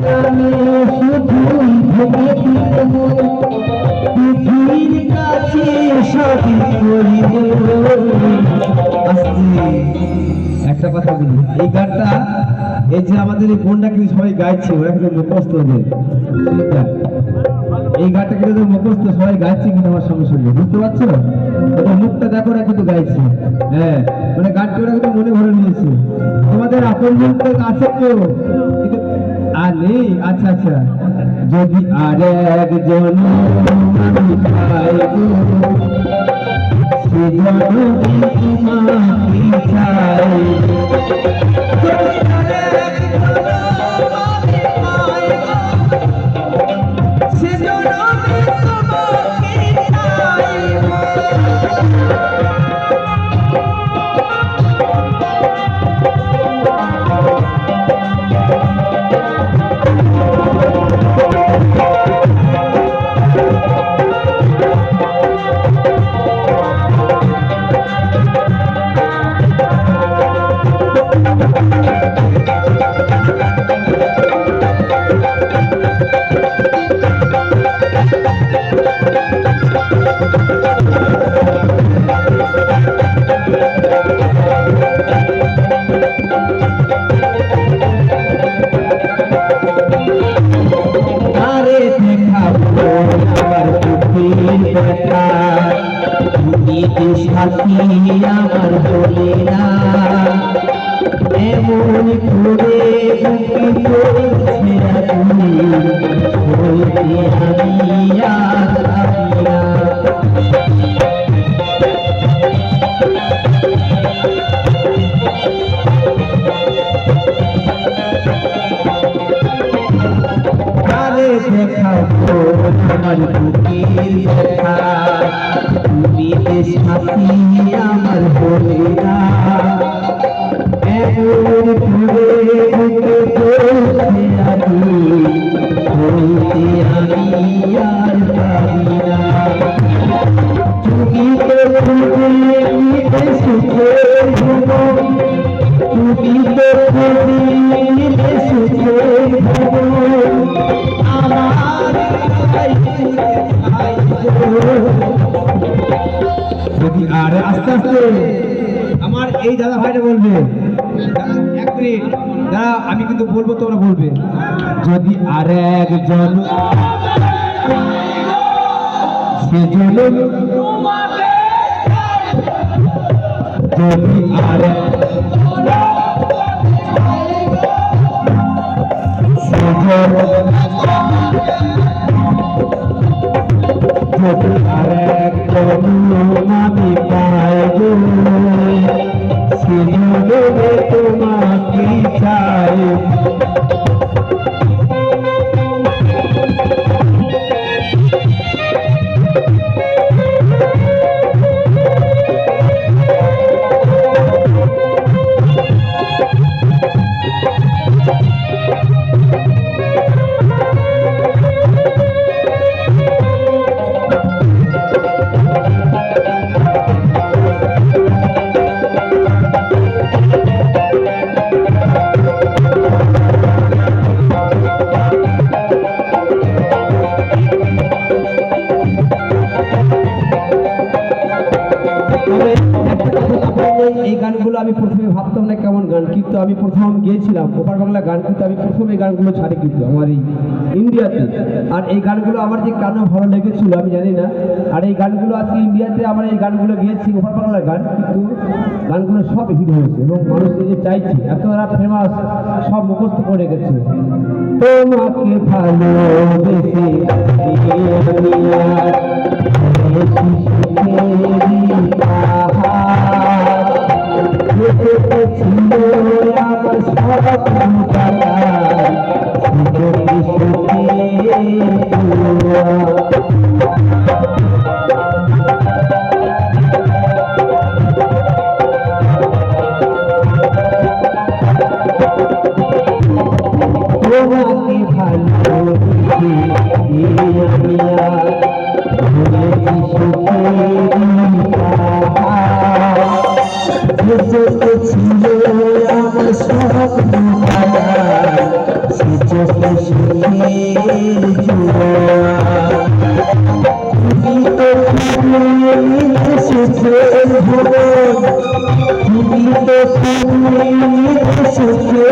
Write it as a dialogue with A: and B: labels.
A: কাছে একটা কথা বলি, এই গানটা, এই যে আমাদের এই বোনটা কিন্তু সবাই গাইছে, ওরা কিন্তু মুখস্থ এই গানটা কিন্তু মুখস্থ, সবাই গাইছে কিন্তু আমার সঙ্গে সঙ্গে, বুঝতে পারছ? ওদের মুখটা দেখো, ওরা কিন্তু গাইছে। হ্যাঁ মানে গানটা ওরা কিন্তু মনে ভরে নিয়েছে। তোমাদের আপন তো কেউ? কিন্তু আর নেই আচ্ছা আচ্ছা। যদি আর একজন সেজন আরে দেখাবো আমার পুত্রের কথা তুমি সাথী আমার বলে না এমন করে বুকে পড়ছে না তুমি বলতে আমি আর পারি না। আরে দেখাবো আমার আরে আস্তে আস্তে আমার এই দাদা ভাইটা বলবে, দাদা আমি কিন্তু বলব, তোমরা বলবে। যদি আর একজন সেজন যদি ভাবতাম না কেমন গান কিন্তু আমি প্রথম গিয়েছিলাম ওপার বাংলা গান কিন্তু আমি প্রথম এই গানগুলো ছাড়ি কিন্তু আমার এই ইন্ডিয়াতে। আর এই গানগুলো আমার যে কেন ভালো লেগেছিল, আমি জানি না। আর এই গানগুলো আজকে ইন্ডিয়াতে আমরা এই গানগুলো গিয়েছি ওপার বাংলার গান কিন্তু গানগুলো সব হিট হয়েছে এবং মানুষ নিজে চাইছে, এত ওরা ফেমাস সব মুখস্থ করে গেছে তোমাকে ভালোবেসে ভালোবেসে আমি আর ভুলেছি। যেতে ছিল আমার স্বপ্ন
B: সে চোখে সুখের জোয়া তুমি তো সুখের ভুবন তুমি তো সুখের